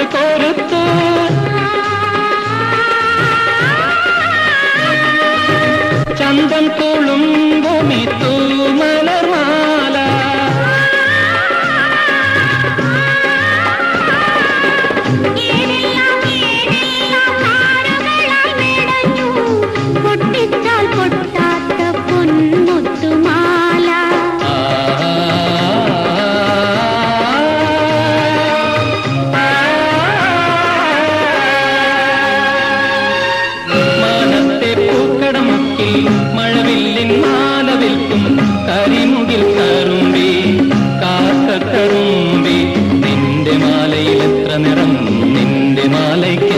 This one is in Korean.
என்று கோருத்து சந்தம் கூழ் மாலை